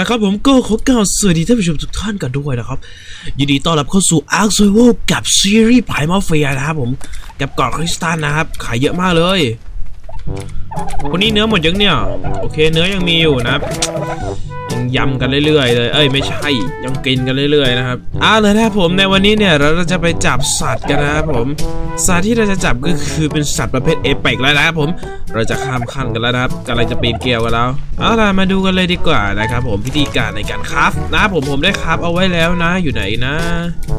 ละครับผมก็ขอกล่าวสวัสดีท่านผู้ชมทุกท่านกันด้วยนะครับ ยินดีต้อนรับเข้าสู่ Ark Survival กับซีรีส์ไพ่มาเฟียนะครับผม กับเกาะคริสตันนะครับ ขายเยอะมากเลย วันนี้เนื้อหมดยังเนี่ย โอเค เนื้อยังมีอยู่นะยังยำกันเรื่อยๆเลยเอ้ยไม่ใช่ยังกินกันเรื่อยๆนะครับเอาเลยนะครับผมในวันนี้เนี่ยเราจะไปจับสัตว์กันนะครับผมสัตว์ที่เราจะจับก็คือเป็นสัตว์ประเภทเอเปกแล้วนะครับผมเราจะข้ามขั้นกันแล้วนะครับกำลังจะปีนเกลียวกันแล้วเอาล่ะมาดูกันเลยดีกว่านะครับผมพิธีการในการคราฟนะผมผมได้คราฟเอาไว้แล้วนะ อยู่ไหนนะ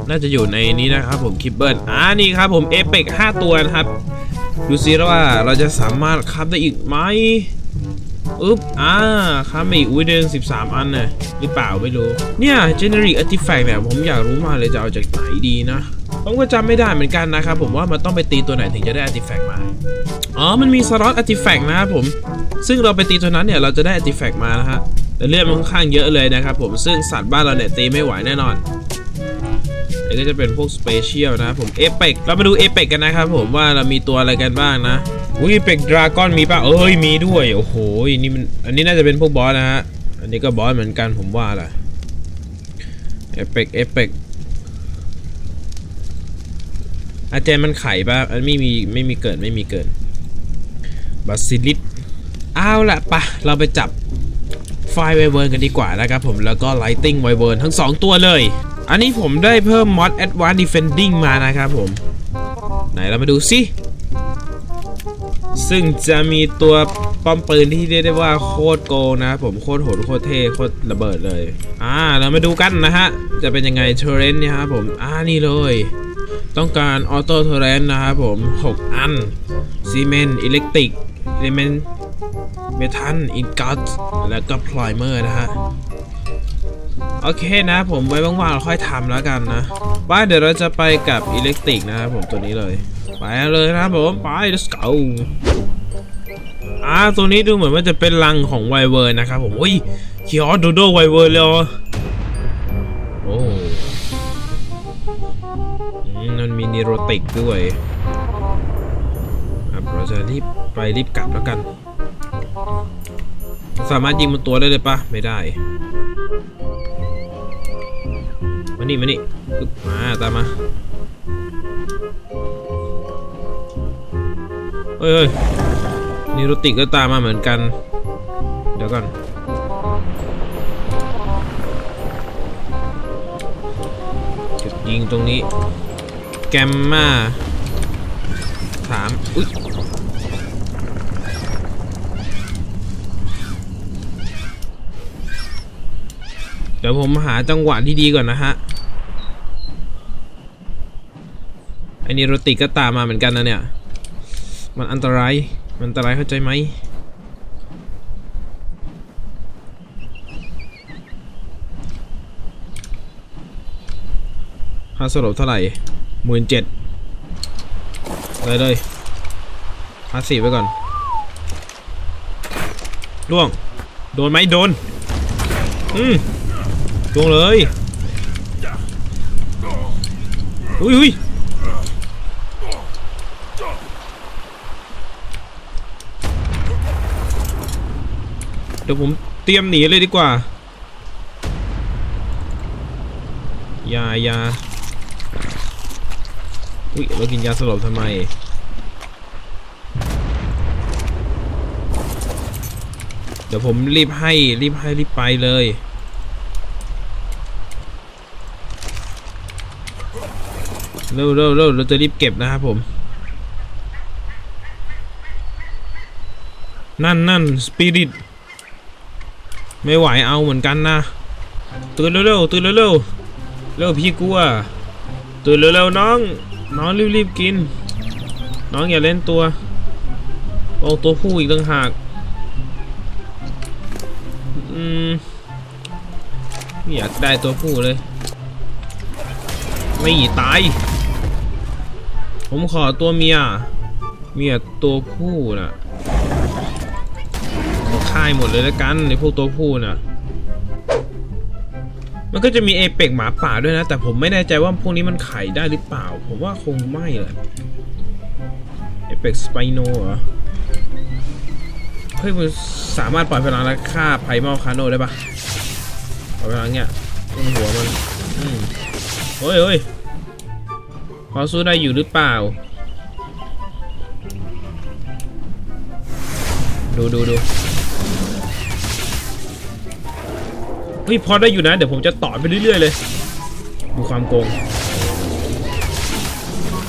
น่าจะอยู่ในนี้นะครับผมคิปเบิลอ่านี่ครับผมเอเปก5ตัวนะครับ ดูซิว่าเราจะสามารถคราฟได้อีกไหมอึ๊บ อ่าค้ามาอีกอุ้ยเดิน13 อันน่ะหรือเปล่าไม่รู้ เนี่ย generic artifact เนี่ยผมอยากรู้มากเลยจะเอาจากไหนดีนะผมก็จำไม่ได้เหมือนกันนะครับ ผมว่ามันต้องไปตีตัวไหนถึงจะได้ artifact มา อ๋อ มันมีสล็อต artifact นะครับผม ซึ่งเราไปตีตัวนั้นเนี่ยเราจะได้ artifact มานะฮะแต่เลือดมันค่อนข้างเยอะเลยนะครับผมซึ่งสัตว์บ้านเราเนี่ยตีไม่ไหวแน่นอน อันนี้ก็จะเป็นพวกสเปเชียลนะครับผมเอเปกเรามาดูเอเปกกันนะครับผมว่าเรามีตัวอะไรกันบ้างนะอุ้ยเปกดราก้อนมีป่ะเอ้ยมีด้วยโอ้โหนี่มันอันนี้น่าจะเป็นพวกบอสนะฮะอันนี้ก็บอสเหมือนกันผมว่าแหละเอเปกเอเปกอาจารย์มันไข่ป่ะอันไม่มีไม่มีเกิดไม่มีเกิดบาซิลิสเอาละปะเราไปจับไฟไวเวิร์นกันดีกว่านะครับผมแล้วก็ไลติงไวเวิร์นทั้ง 2 ตัวเลย อันนี้ผมได้เพิ่มมอด Advanced Defending มานะครับผม ไหนเรามาดูสิซึ่งจะมีตัวป้อมปืนที่เรียกได้ว่าโคตรโกงนะครับผมโคตรโหดโคตรเท่โคตรระเบิดเลย อ่าเรามาดูกันนะฮะ จะเป็นยังไงเทเรนเนี่ยครับผม อ่านี่เลย ต้องการออโต้เทเรนนะครับผม 6 อันซีเมนต์อิเล็กทริกเอลิเมนต์เมทัลอินกัสแล้วก็พลอยเมอร์นะฮะ โอเคนะ ผมไว้ว่างๆเราค่อยทำแล้วกันนะบ้าเดี๋ยวเราจะไปกับอิเล็กทริกนะครับผมตัวนี้เลย ไปเลยนะผมไป let's go อ่าตัวนี้ดูเหมือนว่าจะเป็นรังของไวเวอร์นะครับผมอุ้ยคิออสโดโดไวเวอร์เลยเหรอโอ้อืมมันมีนิโรติกด้วยครับเราจะรีบไปรีบกลับแล้วกัน สามารถยิงมันตัวได้เลยปะไม่ได้ นี่มานี่มาตามมาเฮ้ยเฮ้ยนี่รถติกก็ตามมาเหมือนกัน เดี๋ยวก่อนจุดยิงตรงนี้ แกมมาถามอุ๊ยเดี๋ยวผมหาจังหวะที่ดีก่อนนะฮะ อันนี้รถติดก็ตามมาเหมือนกันนะเนี่ย มันอันตราย มันอันตรายเข้าใจไหมค่าสลบเท่าไหร่หมื่นเจ็ดเลยเลยพาสีไว้ก่อนล่วง โดนไหมโดน อืมลงเลย อุ้ยอุ้ย ดี๋ยวผมเตรียมหนีเลยดีกว่า ยายาอุ้ยเรากินยาสลบทำไม เดี๋ยวผมรีบให้รีบให้รีบไปเลยเร็วเร็วเร็วเราจะรีบเก็บนะครับผม นั่นนั่นสปิริต ไม่ไหวเอาเหมือนกันนะ ตื่นเร็วเร็วตื่นเร็วเร็วเร็วพี่กลัว ตื่นเร็วเร็วน้อง น้องรีบรีบกิน น้องอย่าเล่นตัวโอ้ตัวผู้อีกต่างหากอืมไม่อยากได้ตัวผู้เลย ไม่ตาย ผมขอตัวเมีย เมียตัวผู้น่ะ ค่ายหมดเลยแล้วกันในพวกตัวผู้น่ะ มันก็จะมีเอเปกหมาป่าด้วยนะ แต่ผมไม่แน่ใจว่าพวกนี้มันไข่ได้หรือเปล่า ผมว่าคงไม่แหละเอเปกสไปโนเหรอ เฮ้ยมันสามารถปล่อยพลังและฆ่าไพมอลคาโนได้ปะเอาไปทางเนี้ยตรงหัวมันอืมเฮ้ยเฮ้ยพอสู้ได้อยู่หรือเปล่า ดูดูดู ฮ้ยพอได้อยู่นะ เดี๋ยวผมจะต่อไปเรื่อยๆเลย ดูความโกง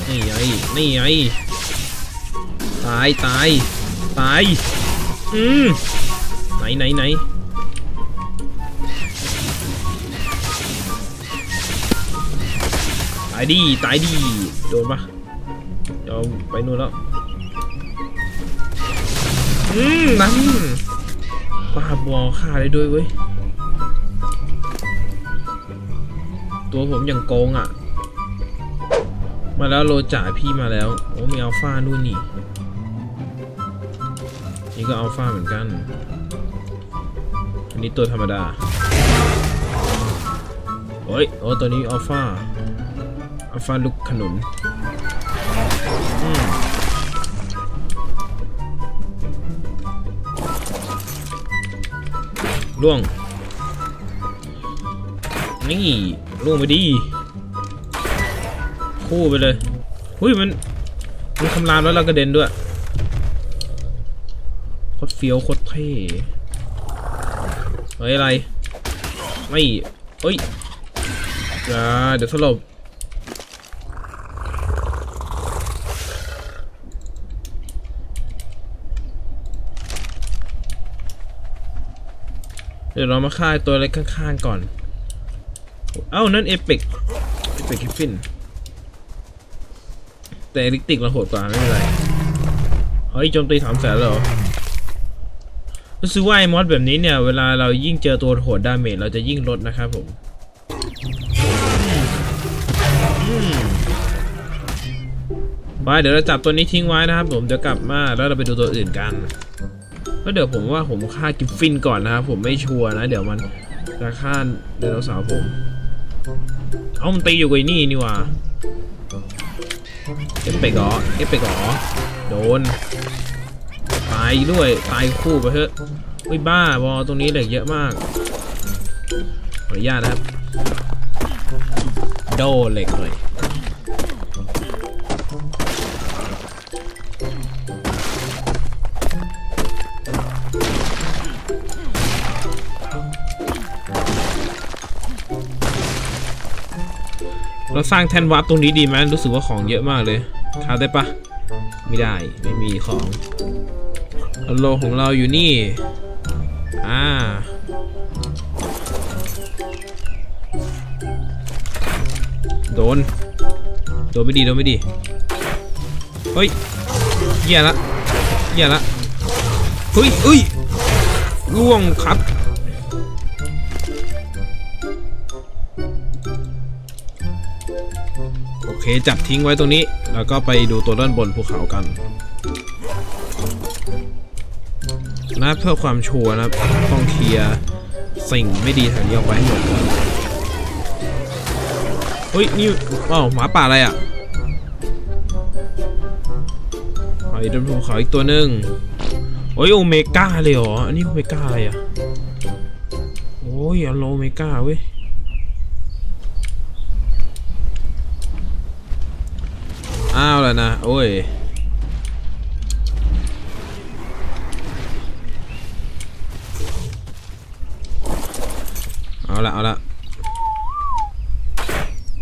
นี่ไงนี่ไงตายตายตาย อืมไหนไหนไหนตายดีตายดีโดนปะเดี๋ยวไปนู่นแล้ว อืมนั่นป้าบอฆ่าได้ด้วยเว้ย ตัวผมอย่างโกงอะ มาแล้วโลจ่าพี่มาแล้ว โอ้มีอัลฟาด้วยนี่ นี่ก็อัลฟาเหมือนกัน อันนี้ตัวธรรมดา โอ้ย โอ้ตัวนี้อัลฟาอัลฟาลูกขนุนล่วงนี่ ล่วงไปดีคู่ไปเลยหุ้ยมันมันคำรามแล้วเรากระเด็นด้วยโคตรเฟี้ยวโคตรเท่เฮ้ยอะไร ไม่เฮ้ยอย่าเดี๋ยวสลบเดี๋ยวเรามาฆ่าตัวเล็กข้างๆก่อน เอ้า นั่นเอพิกเอพิกคิฟฟิน แต่ลิกติกเราโหดกว่าไม่เป็นไร เฮ้ยโจมตีสามแสนเหรอรู้สึกว่าไอ้มอสแบบนี้เนี่ย เวลาเรายิ่งเจอตัวโหดดาเมจเราจะยิ่งลดนะครับผมไปเดี๋ยวเราจับตัวนี้ทิ้งไว้นะครับผมเดี๋ยวกลับมาแล้วเราไปดูตัวอื่นกันแล้วเดี๋ยวผมว่าผมฆ่ากิฟฟินก่อนนะครับผมไม่ชัวร์นะ เดี๋ยวมันจะฆ่าไดโนเสาร์ผม เอามันตีอยู่กับไอ้นี่นี่ว่าเอฟไปก่อเอฟไปก่อโดน ตายด้วย ตายคู่ไปเถอะอุ้ยบ้าบอตรงนี้เหล็กเยอะมาก ขออนุญาตนะครับ โดเหล็กเลย เราสร้างแท่นวาร์ปตรงนี้ดีไหมรู้สึกว่าของเยอะมากเลยคาได้ปะไม่ได้ไม่มีของโลของเราอยู่นี่ อ่า โดน โดนไม่ดี โดนไม่ดี เฮ้ยเหี้ยละเหี้ยละเฮ้ยเอ้ยล่วงครับ เคจับทิ้งไว้ตรงนี้ แล้วก็ไปดูตัวด้านบนภูเขากันนะเพื่อความชัวร์นะต้องเคลียร์สิ่งไม่ดีแถวนี้ออกไปให้หมดเฮ้ยนี่อ้าวหมาป่าอะไรอะไอ้ด้านภูเขาอีกตัวหนึ่งโอ้ยโอเมก้าเลยเหรอ อันนี้โอเมก้าอะไรอะ โอ้ยอโลเมก้าเว้ย อ้าวแล้วนะ โอ้ย เอาละเอาละ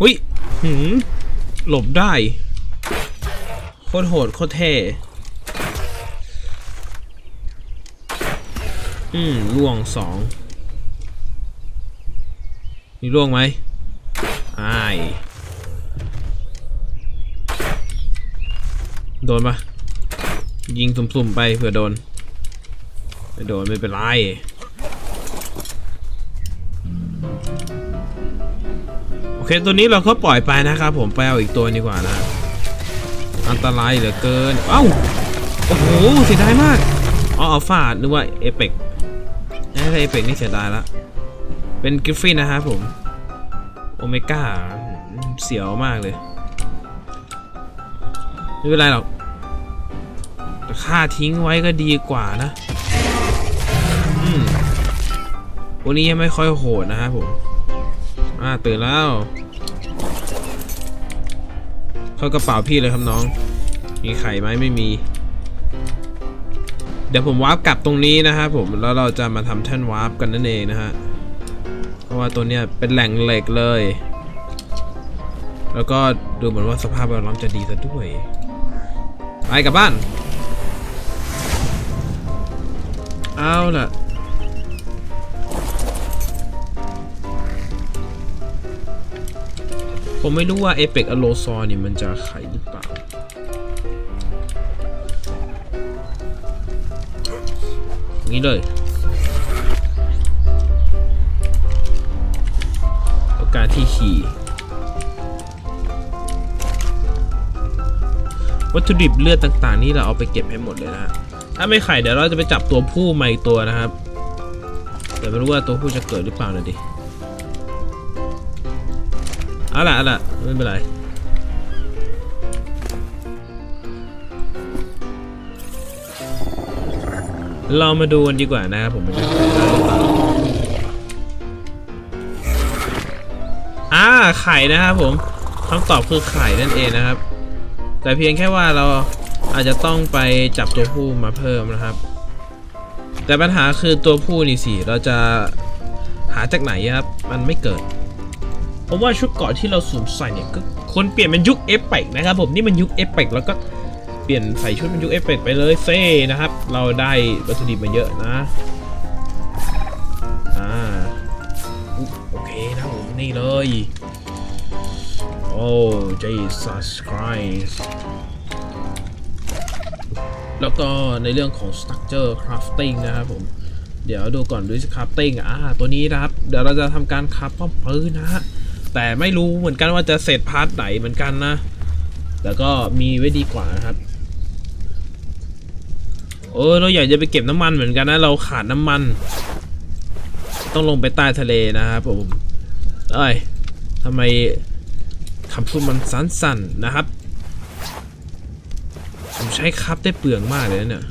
หุยหืมหลบได้ โคตรโหด โคตรเท่ อืมล่วงสองนี่ล่วงไหมอ้าย โดนปะยิงสุ่มๆไปเผื่อโดนไม่โดนไม่เป็นไรโอเคตัวนี้เราก็ปล่อยไปนะครับผมไปเอาอีกตัวดีกว่านะ อันตรายเหลือเกิน เอ้าโอ้โหเสียดายมากอ๋ออัลฟานึกว่าเอเปกถ้าเอเปกนี่เสียดายละเป็นกริฟฟินนะครับผมโอเมก้าเสียวมากเลย ไม่เป็นไรหรอก แต่ค่าทิ้งไว้ก็ดีกว่านะอืมวันนี้ยังไม่ค่อยโหดนะครับผมอ่าตื่นแล้ว เข้ากระเป๋าพี่เลยครับน้อง มีไข่ไหมไม่มี เดี๋ยวผมวาร์ปกลับตรงนี้นะครับผมแล้วเราจะมาทำแท่นวาร์ปกันนั่นเองนะฮะเพราะว่าตัวเนี้ยเป็นแหล่งเหล็กเลย แล้วก็ดูเหมือนว่าสภาพแวดล้อมจะดีซะด้วย ไปกลับบ้าน เอาล่ะผมไม่รู้ว่าเอ e ปกอโลซอนี่มันจะไขหรือเปล่าอย่างนี้เลยแล้วการที่ขี่วัตถุดิบเลือดต่างๆ นี่เราเอาไปเก็บให้หมดเลยนะฮะ ถ้าไม่ไข่เดี๋ยวเราจะไปจับตัวผู้มาอีกตัวนะครับแต่ไม่รู้ว่าตัวผู้จะเกิดหรือเปล่านะดิเอาล่ะเอาล่ะไม่เป็นไรเรามาดูกันดีกว่านะครับผมจะอ่าไข่นะครับผมคำตอบคือไข่นั่นเองนะครับ แต่เพียงแค่ว่าเรา อาจจะต้องไปจับตัวผู้มาเพิ่มนะครับ แต่ปัญหาคือตัวผู้นี่สิเราจะหาจากไหนครับ มันไม่เกิดผมว่าชุดเกาะที่เราสวมใส่เนี่ยก็ควรเปลี่ยนเป็นยุคเอฟเฟกนะครับผมนี่มันยุคเอฟเฟกแล้วก็เปลี่ยนใส่ชุดเป็นยุคเอฟเฟกไปเลยเซ่นะครับ เราได้วัตถุดิบมาเยอะนะอ่าโอเคนะผมนี่เลย โอ้ Jesus Christ แล้วก็ในเรื่องของ structure crafting นะครับผม เดี๋ยวดูก่อนดูสิ crafting อ่าตัวนี้นะครับ เดี๋ยวเราจะทำการคราฟป้อมปืนนะฮะ แต่ไม่รู้เหมือนกันว่าจะเสร็จพาร์ทไหนเหมือนกันนะ แต่ก็มีไว้ดีกว่านะครับเออเราอยากจะไปเก็บน้ำมันเหมือนกันนะ เราขาดน้ำมัน ต้องลงไปใต้ทะเลนะครับผม เอ้ยทำไมคำพูดมันสั้นๆนะครับ ผมใช้ครับได้เปลืองมากเลยเนี่ย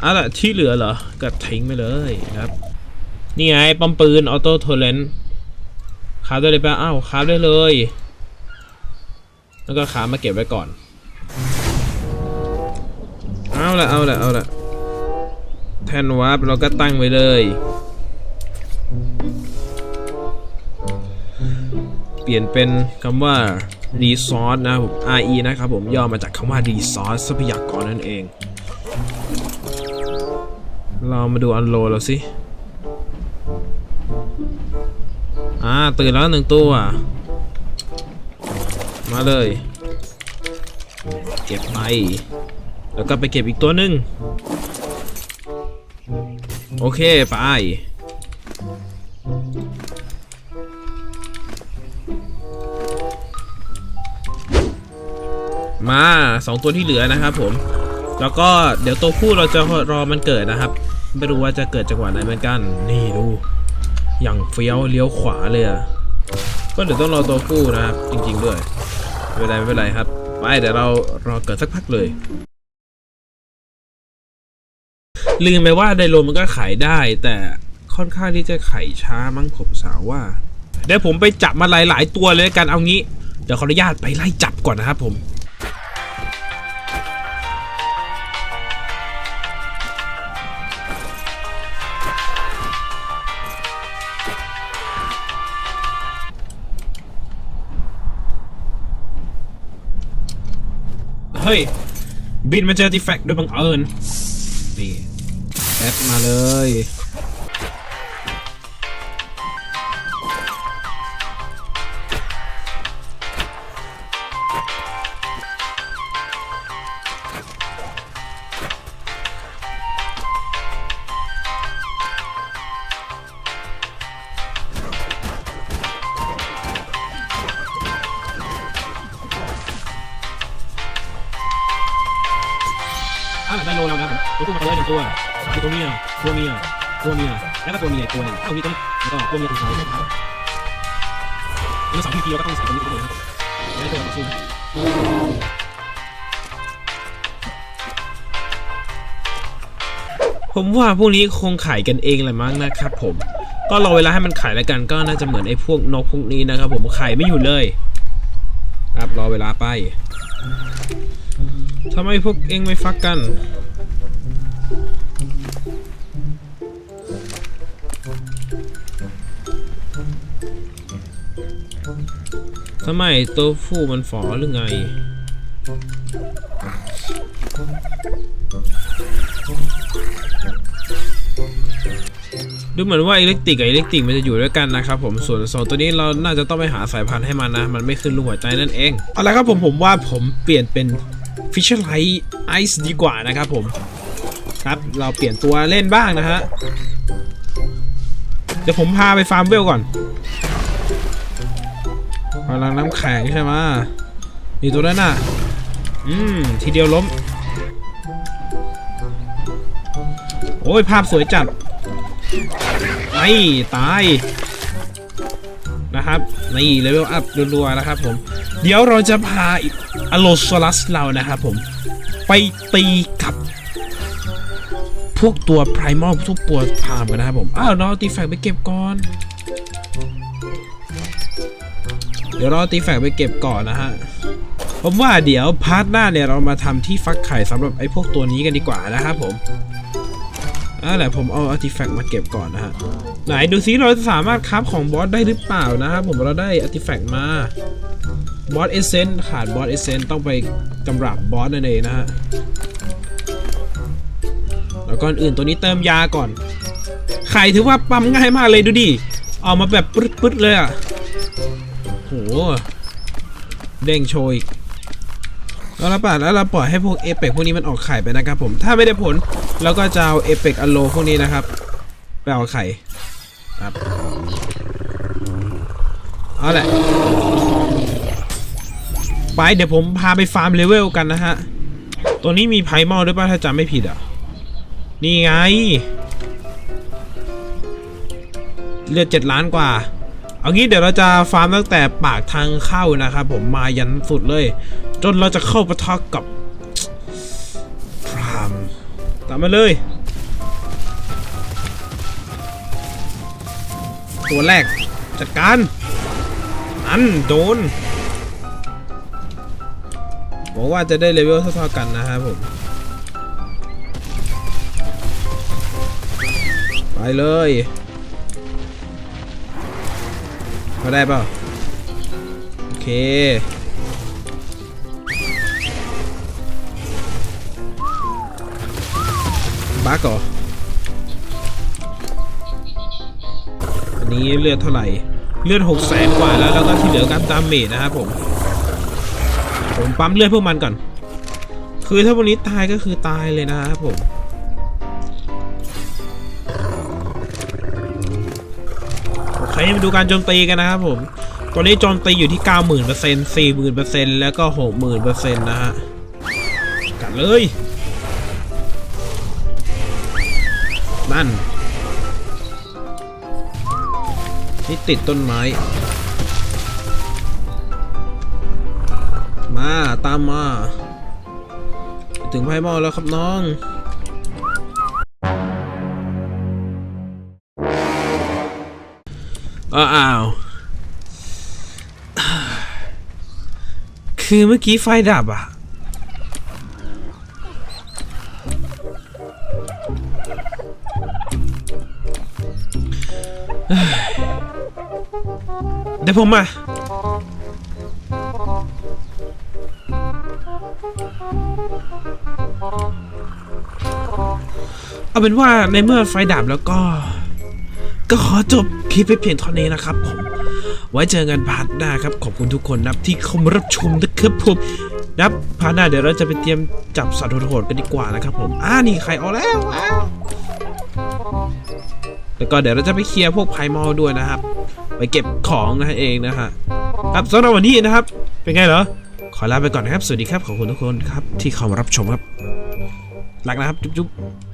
เอาล่ะที่เหลือเหรอก็ทิ้งไปเลยครับนี่ไงปอมปืนออโต้โทเลนคราฟได้เลยปะอ้าวคราฟได้เลย แล้วก็ครามาเก็บไว้ก่อน เอาละเอาละเอาละแทนวาร์ปเราก็ตั้งไว้เลย เปลี่ยนเป็นคำว่า resource นะผม RE นะครับผมย่อมาจากคำว่า resource ทรัพยากรนั่นเอง เรามาดูอันโลเราสิ อ่า ตื่นแล้วหนึ่งตัว มาเลย เก็บไป แล้วก็ไปเก็บอีกตัวหนึ่งโอเค ไป มาสองตัวที่เหลือนะครับผม แล้วก็เดี๋ยวตัวผู้เราจะรอมันเกิดนะครับ ไม่รู้ว่าจะเกิดจังหวะไหนเหมือนกัน นี่ดู อย่างเฟี้ยวเลี้ยวขวาเลยอะก็เดี๋ยวต้องรอตัวผู้นะครับ จริง ๆ ด้วยไม่เป็นไรไม่เป็นไรครับ ไปเดี๋ยวเรารอเกิดสักพักเลยลืมไปว่าไดโลมันก็ขายได้ แต่ค่อนข้างที่จะไขช้ามั้งผมสาวว่าเดี๋ยวผมไปจับมาหลาย ๆ ตัวเลยกันเอางี้ เดี๋ยวขออนุญาตไปไล่จับก่อนนะครับผม ฮ้ย บินมาเจอติแฟกต์โดยบังเอิญนี่แอปมาเลยานี้ตัวนี้แล้วก็ตัวเมียตัวสุดท้ายนะครับนี่สองทีทีเราก็ต้องใส่ตัวนี้ไปเลยนะครับแล้วตัวต่อสู้ผมว่าพวกนี้คงขายกันเองแหละมั้งนะครับผม ก็รอเวลาให้มันไข่แล้วกันก็น่าจะเหมือนไอ้พวกนกพวกนี้นะครับ ผมไข่ไม่อยู่เลย ครับรอเวลาไปทำไมพวกเองไม่ฟักกัน ทำไมตัวผู้มันฝอหรือไง ดูเหมือนว่าอิเล็กติกกับอิเล็กติกมันจะอยู่ด้วยกันนะครับผมส่วนสองตัวนี้เราน่าจะต้องไปหาสายพันธุ์ให้มันนะ มันไม่ขึ้นรูหัวใจนั่นเองเอาละครับผมผมว่าผมเปลี่ยนเป็น Fisher Light Ice ดีกว่านะครับผม ครับเราเปลี่ยนตัวเล่นบ้างนะฮะ เดี๋ยวผมพาไปฟาร์มเวลก่อน พลังน้ำแข็งใช่ไหมนี่ตัวนั้นน่ะ อืม ทีเดียวล้ม โอ้ย ภาพสวยจัดไม่ตาย นะครับ นี่เลเวลอัพรัวๆนะครับผม เดี๋ยวเราจะพาอโลโซลัสเรานะครับผม ไปตีกับพวกตัวไพรมอลทุกตัวพามกันนะครับผม อ้าวเราเอตีแฟกไปเก็บก่อน เดี๋ยวเราตีแฟกไปเก็บก่อนนะฮะผมว่าเดี๋ยวพาร์ทหน้าเนี่ยเรามาทำที่ฟักไข่สำหรับไอ้พวกตัวนี้กันดีกว่านะครับผมอ่าแหละผมเอาอาร์ติแฟกต์มาเก็บก่อนนะฮะ ไหนดูซิเราจะสามารถคราฟของบอสได้หรือเปล่านะครับผมเราได้อาร์ติแฟกต์มาบอสเอเซนขาดบอสเอเซนต้องไปกำราบบอสนั่นเองนะฮะ แล้วก่อนอื่นตัวนี้เติมยาก่อน ไข่ถือว่าปั๊มง่ายมากเลยดูดิ ออกมาแบบปึ๊ดๆเลยอะ โหเด้งโชยแล้วเราปล่อยแล้วเราปล่อยให้พวกเอเปกพวกนี้มันออกไข่ไปนะครับผมถ้าไม่ได้ผลเราก็จะเอาเอเปกอโลพวกนี้นะครับไปเอาไข่ครับเอาแหละไปเดี๋ยวผมพาไปฟาร์มเลเวลกันนะฮะตัวนี้มีไพมอลด้วยป่ะถ้าจำไม่ผิดอะนี่ไงเลือดเจ็ดล้านกว่า เอางี้เดี๋ยวเราจะฟาร์มตั้งแต่ปากทางเข้านะครับผมมายันสุดเลย จนเราจะเข้าปะทะกับพรามตามมาเลย ตัวแรก จัดการ อันโดนบอกว่าจะได้เลเวลเท่าๆกันนะครับผมไปเลย มาได้เปล่าโอเคบักเหรออันนี้เลือดเท่าไหร่ เลือดหกแสนกว่าแล้วแล้วก็ที่เหลือการตามเมจนะครับผม ผมปั๊มเลือดพวกมันก่อน คือถ้าพวกนี้ตายก็คือตายเลยนะครับผม โอเคมาดูการโจมตีกันนะครับผมตัวนี้โจมตีอยู่ที่ 90,000เปอร์เซ็นต์40,000เปอร์เซ็นต์แล้วก็ 60,000เปอร์เซ็นต์นะฮะ กัดเลย นั่น นี่ติดต้นไม้ มา ตามมา ถึงไพ่มอแล้วครับน้อง อ้าว คือเมื่อกี้ไฟดับอะ เดี๋ยวผมมา เอาเป็นว่าในเมื่อไฟดับแล้วก็ ก็ขอจบคลิปไปเพียงเท่านี้นะครับผมไว้เจอกันพาร์ทหน้าครับ ขอบคุณทุกคนนับที่เข้ามารับชมนะครับผมนับพาร์ทหน้าเดี๋ยวเราจะไปเตรียมจับสัตว์โหดๆกันดีกว่านะครับผมอ่านี่ไข่ออกแล้วว้าวแล้วก็เดี๋ยวเราจะไปเคลียร์พวกไพมอลด้วยนะครับ ไปเก็บของนะเองนะฮะครับสำหรับวันนี้นะครับ เป็นไงเหรอ ขอลาไปก่อนนะครับ สวัสดีครับ ขอบคุณทุกคนครับ ที่เข้ามารับชมครับรักนะครับ จุ๊บๆ